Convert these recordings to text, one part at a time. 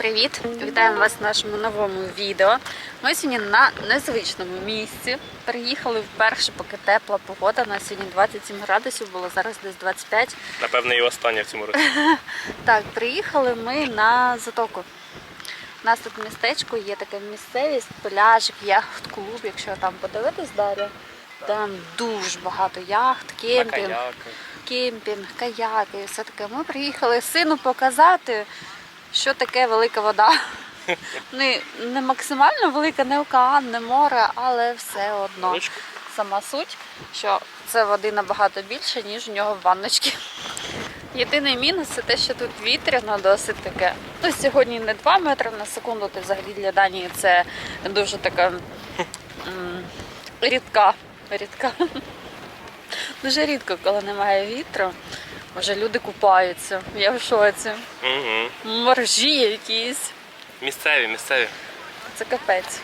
привіт! Вітаємо вас в нашому новому відео. Ми сьогодні на незвичному місці. Приїхали вперше, поки тепла погода. На сьогодні 27 градусів, було зараз десь 25. Напевне, і останнє в цьому році. Так, приїхали ми на затоку. У нас тут містечко, є така місцевість, пляжик, яхт-клуб, якщо там подивитись далі. Там дуже багато яхт, кемпінг. каяки. кемпінг, каяки, і все таке. Ми приїхали сину показати, що таке велика вода. Не, не максимально велика, не океан, не море, але все одно. Сама суть, що це води набагато більше, ніж у нього в ванночці. Єдиний мінус це те, що тут вітряно досить таке. Ну, сьогодні не 2 метри на секунду, то взагалі для Данії це дуже така м, рідка. рідка. Дуже рідко, коли немає вітру. Може, люди купаються. Я в шоці. Угу. Моржі якісь. Місцеві, місцеві. Це капець.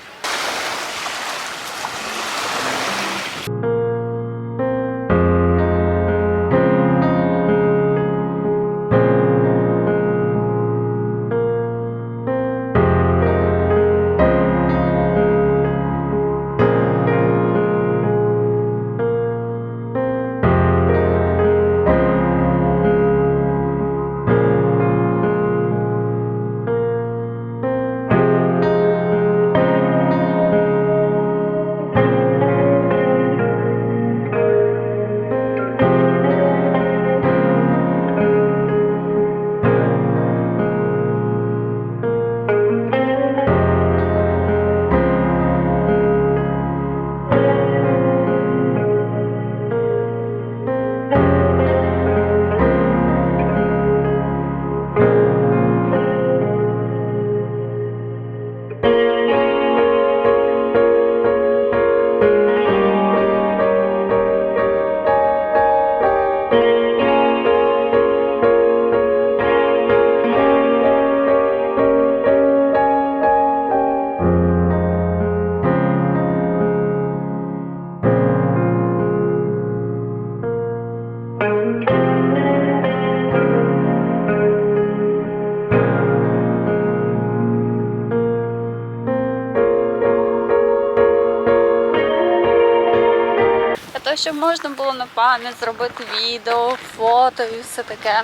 Щоб можна було на пам'ять зробити відео, фото і все таке.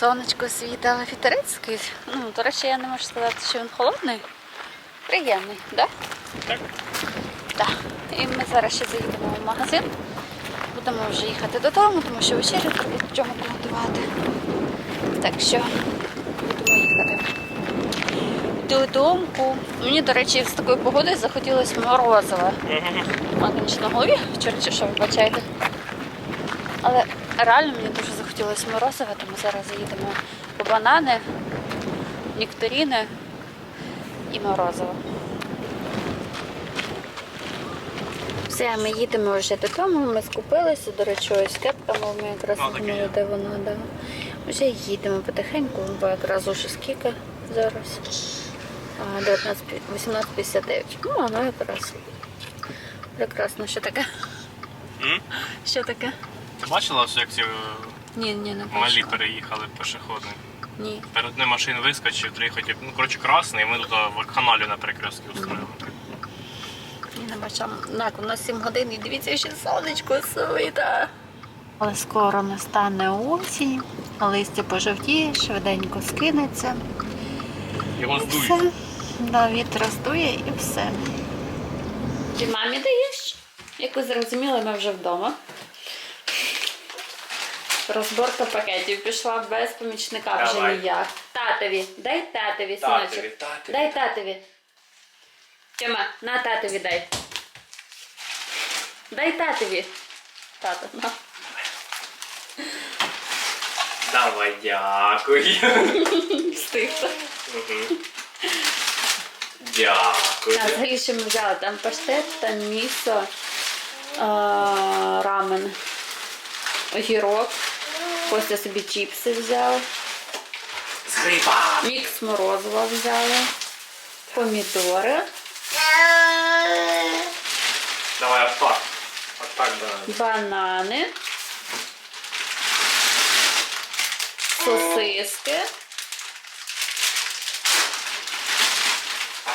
Сонечко світить, але вітерець. Ну, до речі, я не можу сказати, що він холодний. Приємний, так? Так. Так. І ми зараз ще заїдемо в магазин. Будемо вже їхати додому, тому що вечерю треба чому готувати. Так що. Додому. Мені, до речі, з такою погодою захотілося морозива. Магніч на голові, чорті, що вибачайте. Але реально мені дуже захотілося морозива, тому зараз заїдемо по банани, нектаріни і морозиво. Все, ми їдемо вже додому, ми скупилися, до речі, ось кепка, мов ми якраз Ну, думали, є. де вона, да. Вже їдемо потихеньку, бо якраз уже скільки зараз. А, 19, 18.59. Ну, воно якраз. Прекрасно, що таке? М? Що таке? Ти бачила, що як ці е, Ні, ні, не малі переїхали пішохідні? Ні. Перед ним машин вискочив, приїхав, ну, коротше, красний, і ми тут а, вакханалію на перекрестки устроїли. Ні, не бачу. Так, у нас 7 годин і дивіться, ще сонечко світа. Але скоро настане осінь, листя пожовтіє, швиденько скинеться. Його І здують. все. Да, вітер здує і все. Ти мамі даєш? Як ви зрозуміли, ми вже вдома. Розборка пакетів пішла без помічника вже Давай. ніяк. Татові, дай татові, синочок. Татові, татові. Дай татові. Тьома, на татові дай. Дай татові. Тато, на. Давай, дякую. Встиг. Мгм. Дякую. А взагалі що ми взяли? Там паштет, там місо, рамен, огірок. Костя собі чіпси взяв. З гриба. Мікс морозива взяли. Помідори, Давай, отак. Отак, да. банани, сосиски,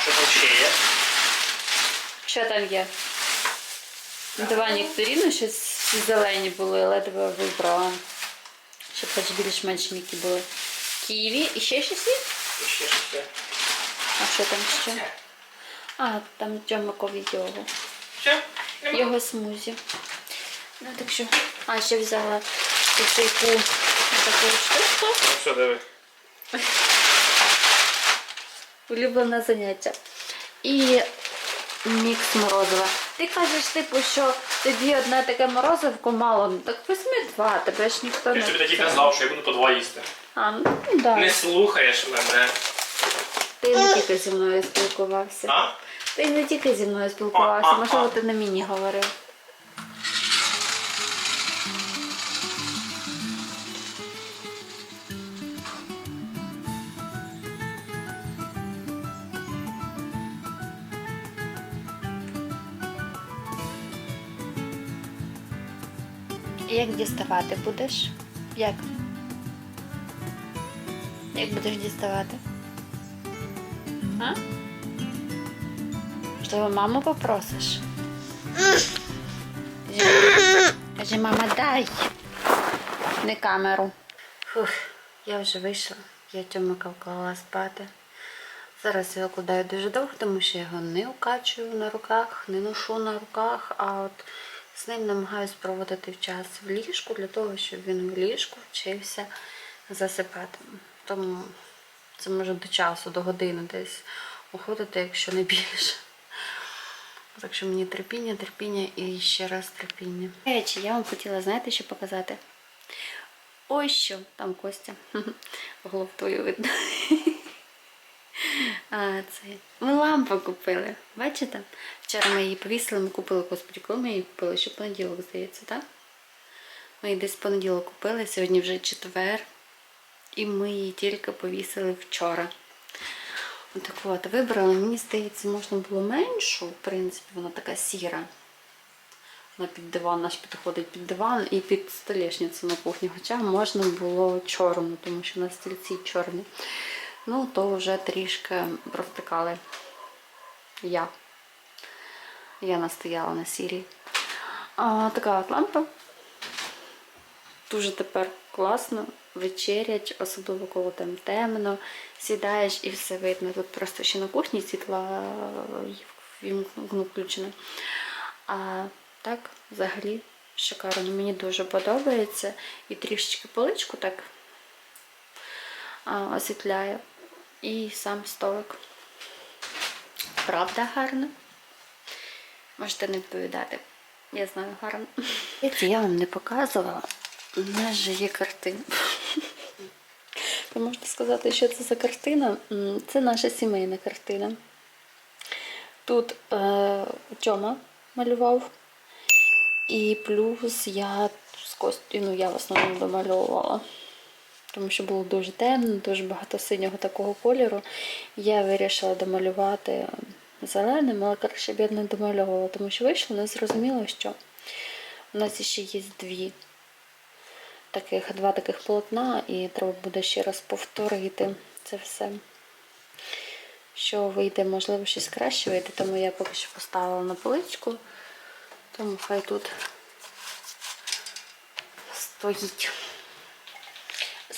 що там ще є? Що там є? Два нектаріни, щось зелені були, тебе вибрала. Щоб хоч більш-менш м'які були. Ківі і ще щось є? І ще щось є. А що там ще? А, там Джомакові його. Нема. Його смузі. Ну так що. А, ще взяла кофейку таку штуку. Ну все, диви. Улюблене заняття. І мікс морозива. Ти кажеш, типу, що тобі одне таке морозивко мало. Ну так візьми два, тебе ж ніхто не. ж тобі тоді казав, що я буду по два їсти. А, ну да. Не слухаєш мене. Ти не тільки зі мною спілкувався. А? Ти не тільки зі мною спілкувався, можливо, ти на міні говорив. Як діставати будеш? Як? Як будеш діставати? А? Можливо, маму попросиш? Кажи, мама, дай. Не камеру. Фух, я вже вийшла. Я Тьомика вклала спати. Зараз я викладаю дуже довго, тому що я його не укачую на руках, не ношу на руках, а от з ним намагаюсь проводити час в ліжку для того, щоб він в ліжку вчився засипати. Тому це може до часу, до години десь уходити, якщо не більше. Так що мені терпіння, терпіння і ще раз терпіння. Речі, я вам хотіла, знаєте, що показати? Ось що, там Костя. Голову твою видно. Це... Ми лампу купили. Бачите? Вчора ми її повісили, ми купили, коли ми її купили, що понеділок, здається, так? Ми її десь понеділок купили, сьогодні вже четвер. І ми її тільки повісили вчора. Отак от, вибрала, мені здається, можна було меншу, в принципі, вона така сіра. Вона під диван наш підходить під диван і під столешницю на кухні. Хоча можна було чорну, тому що на стільці чорні. Ну, то вже трішки провтикали я. Я настояла на сірій. А, така от лампа. Дуже тепер класно. Вечерять, особливо коли там темно, сідаєш і все видно. Тут просто ще на кухні світла вімкну включено. А так, взагалі, шикарно. Мені дуже подобається. І трішечки поличку так освітляє. І сам столик. Правда гарно? Можете не відповідати. Я знаю гарно. Я вам не показувала. У нас же є картина. Ви можете сказати, що це за картина? Це наша сімейна картина. Тут е, Тьома малював. І плюс я з Костю, ну я в основному домальовувала. Тому що було дуже темно, дуже багато синього такого кольору. Я вирішила домалювати зеленим, але краще б я не домальовувала, тому що вийшло не зрозуміло, що у нас ще є дві таких, два таких полотна, і треба буде ще раз повторити це все. Що вийде, можливо, щось краще вийде, тому я поки що поставила на поличку, тому хай тут стоїть.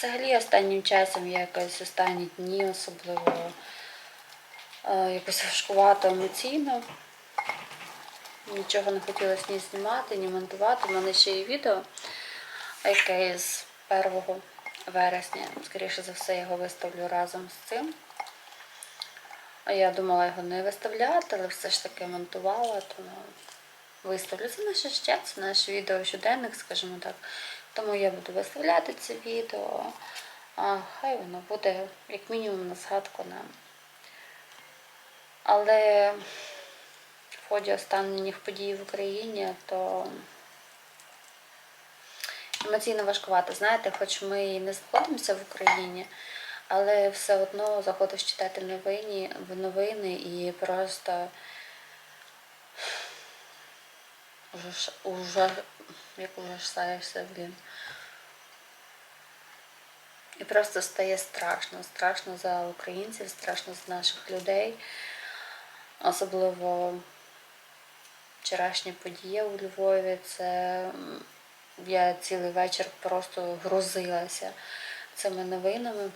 Взагалі останнім часом якось останні дні особливо е, якось важкувато емоційно. Нічого не хотілося ні знімати, ні монтувати. У мене ще є відео, яке з 1 вересня. Скоріше за все, його виставлю разом з цим. Я думала його не виставляти, але все ж таки монтувала, тому виставлю. Це наше життя, це наш відео щоденник, скажімо так. Тому я буду виставляти це відео. А хай воно буде як мінімум на згадку нам. Але в ході останніх подій в Україні, то емоційно важкувато. Знаєте, хоч ми і не знаходимося в Україні, але все одно заходиш читати новини, новини і просто ужас, ужас, як ужасаєшся, блін. І просто стає страшно. Страшно за українців, страшно за наших людей. Особливо вчорашня подія у Львові. Це я цілий вечір просто грузилася цими новинами.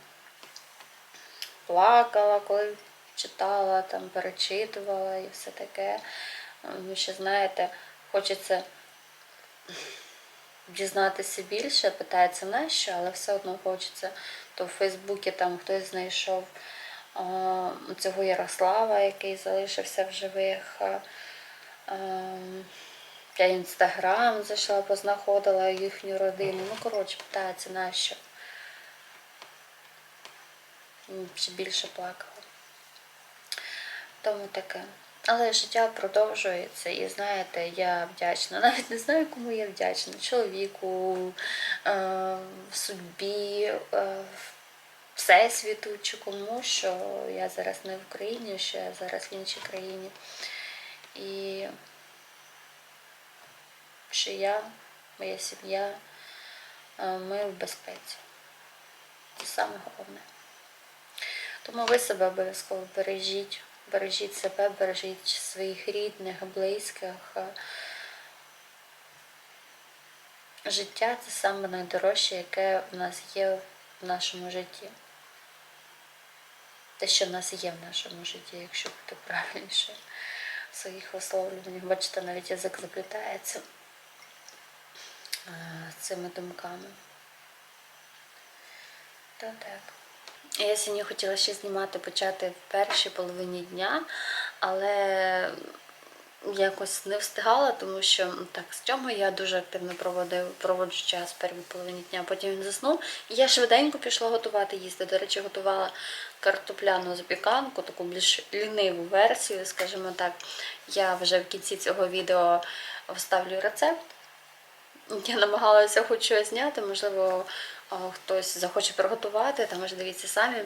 Плакала, коли читала, там перечитувала і все таке. Ще знаєте, хочеться дізнатися більше, питається нащо, але все одно хочеться. То в Фейсбуці там хтось знайшов а, цього Ярослава, який залишився в живих. ем, Я інстаграм зайшла, познаходила їхню родину. Ну, коротше, питається нащо. М, Ще більше плакала. Тому таке. Але життя продовжується, і знаєте, я вдячна. Навіть не знаю, кому я вдячна. Чоловіку, е, судьбі, е, всесвіту чи кому, що я зараз не в Україні, що я зараз в іншій країні. І що я, моя сім'я, е, ми в безпеці. Це саме головне. Тому ви себе обов'язково бережіть. Бережіть себе, бережіть своїх рідних, близьких. Життя це саме найдорожче, яке в нас є в нашому житті. Те, що в нас є в нашому житті, якщо бути правильніше в своїх висловлюваннях. Бачите, навіть язик заплітається е, цими думками. То так. Я сьогодні хотіла ще знімати, почати в першій половині дня, але якось не встигала, тому що так, з цього я дуже активно проводив, проводжу час в першій половині дня, потім він заснув. І я швиденько пішла готувати їсти. До речі, готувала картопляну запіканку, таку більш ліниву версію, скажімо так. Я вже в кінці цього відео вставлю рецепт. Я намагалася хоч щось зняти, можливо, хтось захоче приготувати, там аж дивіться самі.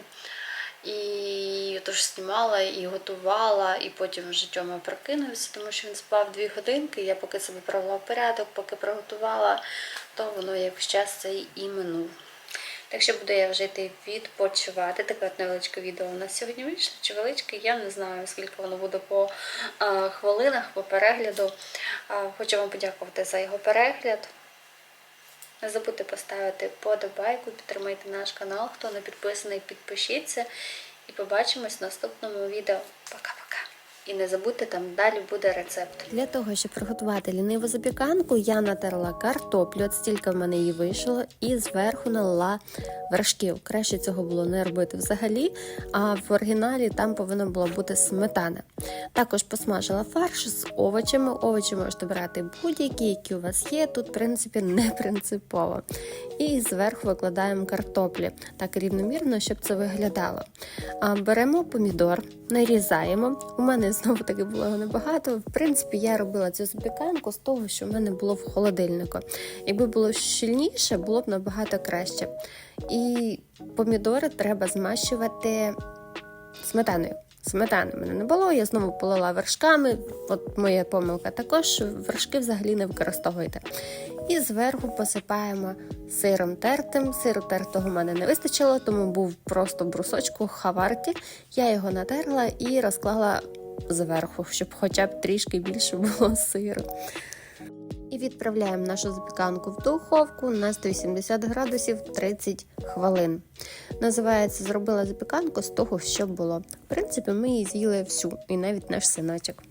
І тож знімала і готувала, і потім вже Тьома прокинувся, тому що він спав дві годинки. Я поки себе провела в порядок, поки приготувала, то воно якось час цей і минув. Так що буду я вже йти відпочивати. Таке от невеличке відео у нас сьогодні вийшло. Чи величке, я не знаю, скільки воно буде по а, хвилинах, по перегляду. А, хочу вам подякувати за його перегляд. Не забудьте поставити подобайку, підтримайте наш канал. Хто не підписаний, підпишіться. І побачимось в наступному відео. Пока-пока. І не забудьте, там далі буде рецепт. Для того, щоб приготувати ліниву запіканку, я натерла картоплю, от стільки в мене її вийшло, і зверху налила вершків. Краще цього було не робити взагалі, а в оригіналі там повинна була бути сметана. Також посмажила фарш з овочами. Овочі можете брати будь-які, які у вас є. Тут, в принципі, не принципово. І зверху викладаємо картоплі так рівномірно, щоб це виглядало. Беремо помідор, нарізаємо. У мене знову таки було небагато. В принципі, я робила цю запіканку з того, що в мене було в холодильнику. Якби було щільніше, було б набагато краще. І помідори треба змащувати сметаною. Сметани мене не було, я знову полила вершками. От моя помилка також вершки взагалі не використовуйте. І зверху посипаємо сиром тертим. Сиру тертого в мене не вистачило, тому був просто брусочку хаварті. Я його натерла і розклала зверху, щоб хоча б трішки більше було сиру. І відправляємо нашу запіканку в духовку на 180 градусів 30 хвилин. Називається Зробила запіканку з того, що було. В принципі, ми її з'їли всю, і навіть наш синочок.